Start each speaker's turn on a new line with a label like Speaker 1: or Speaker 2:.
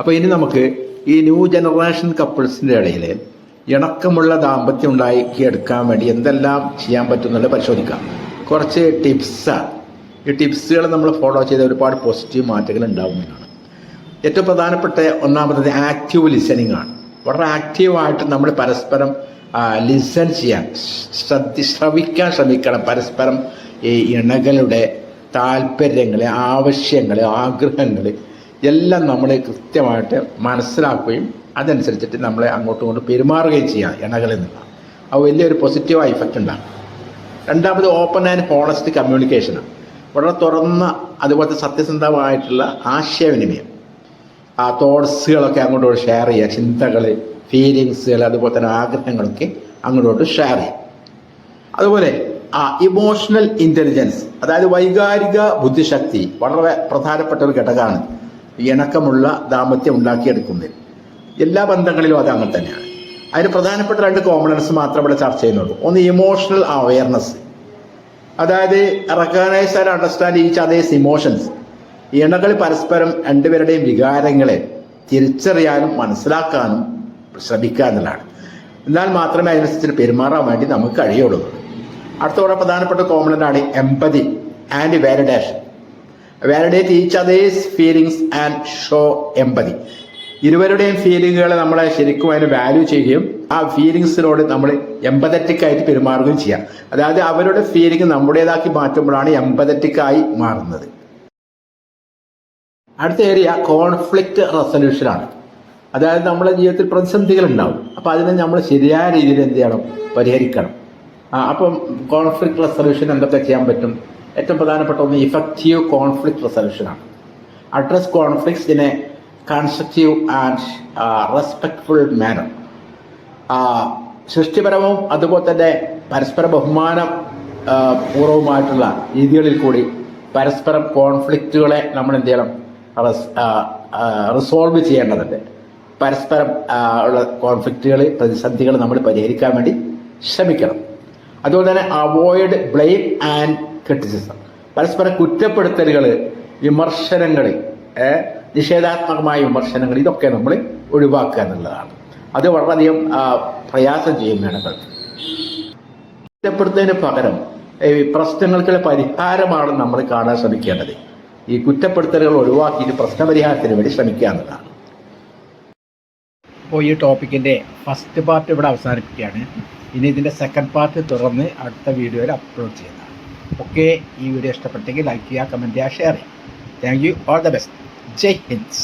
Speaker 1: അപ്പോൾ ഇനി നമുക്ക് ഈ ന്യൂ ജനറേഷൻ കപ്പിൾസിന്റെ ഇടയിൽ ഇണക്കമുള്ള ദാമ്പത്യം ഉണ്ടാക്കി എടുക്കാൻ വേണ്ടി എന്തെല്ലാം ചെയ്യാൻ പറ്റുന്നുള്ളത് പരിശോധിക്കാം. കുറച്ച് ടിപ്സാണ് ഈ ടിപ്സുകൾ നമ്മൾ ഫോളോ ചെയ്ത ഒരുപാട് പോസിറ്റീവ് മാറ്റങ്ങൾ ഉണ്ടാവുന്നതാണ് ഏറ്റവും പ്രധാനപ്പെട്ട ഒന്നാമത്തത് ആക്റ്റീവ് ലിസണിങ് ആണ്. വളരെ ആക്റ്റീവായിട്ട് നമ്മൾ പരസ്പരം ലിസൺ ചെയ്യാൻ ശ്രദ്ധി ശ്രവിക്കാൻ ശ്രമിക്കണം. പരസ്പരം ഈ ഇണകളുടെ താല്പര്യങ്ങൾ ആവശ്യങ്ങൾ ആഗ്രഹങ്ങൾ എല്ലാം നമ്മളെ കൃത്യമായിട്ട് മനസ്സിലാക്കുകയും അതനുസരിച്ചിട്ട് നമ്മളെ അങ്ങോട്ടും ഇങ്ങോട്ടും പെരുമാറുകയും ചെയ്യാം ഇണകളിൽ നിന്ന് അത് വലിയൊരു പോസിറ്റീവായ ഇഫക്റ്റ് ഉണ്ടാകും. രണ്ടാമത് ഓപ്പൺ ആൻഡ് ഹോണസ്റ്റ് കമ്മ്യൂണിക്കേഷനാണ് വളരെ തുറന്ന അതുപോലത്തെ സത്യസന്ധമായിട്ടുള്ള ആശയവിനിമയം. ആ തോട്ട്സുകളൊക്കെ അങ്ങോട്ടോട്ട് ഷെയർ ചെയ്യുക ചിന്തകൾ ഫീലിങ്സുകൾ അതുപോലെ തന്നെ ആഗ്രഹങ്ങളൊക്കെ അങ്ങോട്ടോട്ട് ഷെയർ ചെയ്യുക. അതുപോലെ ആ ഇമോഷണൽ ഇന്റലിജൻസ് അതായത് വൈകാരിക ബുദ്ധിശക്തി വളരെ പ്രധാനപ്പെട്ട ഒരു ഘടകമാണ്. ഇണക്കമുള്ള ദാമ്പത്യം ഉണ്ടാക്കിയെടുക്കുന്നതിൽ എല്ലാ ബന്ധങ്ങളിലും അത് അങ്ങനെ തന്നെയാണ്. അതിന് പ്രധാനപ്പെട്ട രണ്ട് കോമണൻസ് മാത്രം ഇവിടെ ചർച്ച ചെയ്യുന്നുള്ളൂ. ഒന്ന് ഇമോഷണൽ അവയർനെസ് അതായത് recognise and understand each others emotions ഇണകൾ പരസ്പരം രണ്ടുപേരുടെയും വികാരങ്ങളെ തിരിച്ചറിയാനും മനസ്സിലാക്കാനും ശ്രമിക്കുക എന്നുള്ളതാണ്. എന്നാൽ മാത്രമേ അതിനനുസരിച്ച് പെരുമാറാൻ വേണ്ടി നമുക്ക് കഴിയുള്ളൂ. അടുത്തോടെ പ്രധാനപ്പെട്ട കോമണന്റാണ് empathy and validation validate each others feelings and show empathy ഇരുവരുടെയും ഫീലിങ്ങുകൾ നമ്മളെ ശരിക്കും അതിന് വാല്യൂ ചെയ്യുകയും ആ ഫീലിങ്സിനോട് നമ്മൾ എമ്പതറ്റിക് ആയിട്ട് പെരുമാറുകയും ചെയ്യാം. അതായത് അവരുടെ ഫീലിംഗ് നമ്മുടേതാക്കി മാറ്റുമ്പോഴാണ് എമ്പതറ്റിക്കായി മാറുന്നത്. അടുത്ത ഏരിയ കോൺഫ്ലിക്റ്റ് റെസൊല്യൂഷനാണ് അതായത് നമ്മുടെ ജീവിതത്തിൽ പ്രതിസന്ധികൾ ഉണ്ടാവും. അപ്പോൾ അതിനെ നമ്മൾ ശരിയായ രീതിയിൽ എന്ത് ചെയ്യണം? പരിഹരിക്കണം. അപ്പം കോൺഫ്ലിക്റ്റ് റെസൊല്യൂഷൻ എന്തൊക്കെ ചെയ്യാൻ പറ്റും? ഏറ്റവും പ്രധാനപ്പെട്ട ഒന്ന് effective conflict റെസൊല്യൂഷനാണ് address conflicts in a constructive and respectful manner സൃഷ്ടിപരവും അതുപോലെ തന്നെ പരസ്പര ബഹുമാനം പൂർവമായിട്ടുള്ള രീതികളിൽ കൂടി പരസ്പരം കോൺഫ്ലിക്റ്റുകളെ നമ്മൾ എന്ത് ചെയ്യണം? റിസോൾവ് ചെയ്യേണ്ടതുണ്ട്. പരസ്പരം ഉള്ള കോൺഫ്ലിക്റ്റുകൾ പ്രതിസന്ധികൾ നമ്മൾ പരിഹരിക്കാൻ വേണ്ടി ശ്രമിക്കണം. അതുപോലെ തന്നെ അവോയ്ഡ് ബ്ലെയിം ആൻഡ് ക്രിറ്റിസിസം പരസ്പര കുറ്റപ്പെടുത്തലുകൾ വിമർശനങ്ങൾ നിഷേധാത്മകമായ വിമർശനങ്ങൾ ഇതൊക്കെ നമ്മൾ ഒഴിവാക്കുക എന്നുള്ളതാണ്. അത് വളരെയധികം പ്രയാസം ചെയ്യും കുറ്റപ്പെടുത്തതിന് പകരം ഈ പ്രശ്നങ്ങൾക്കുള്ള പരിഹാരമാണ് നമ്മൾ കാണാൻ ശ്രമിക്കേണ്ടത്. ഈ കുറ്റപ്പെടുത്തലുകൾ ഒഴിവാക്കിയിട്ട് പ്രശ്നപരിഹാരത്തിന് വേണ്ടി ശ്രമിക്കുക എന്നതാണ് അപ്പോൾ ഈ ടോപ്പിക്കിന്റെ ഫസ്റ്റ് പാർട്ട് ഇവിടെ അവസാനിപ്പിക്കുകയാണ്. ഇനി ഇതിന്റെ സെക്കൻഡ് പാർട്ട് തുറന്ന് അടുത്ത വീഡിയോയിൽ അപ്ലോഡ് ചെയ്യുന്നതാണ്. ഓക്കെ ഈ വീഡിയോ ഇഷ്ടപ്പെട്ടെങ്കിൽ ലൈക്ക് ചെയ്യുക കമന്റ് ചെയ്യുക ഷെയർ ചെയ്യുക. Thank you all the best Jai Hind.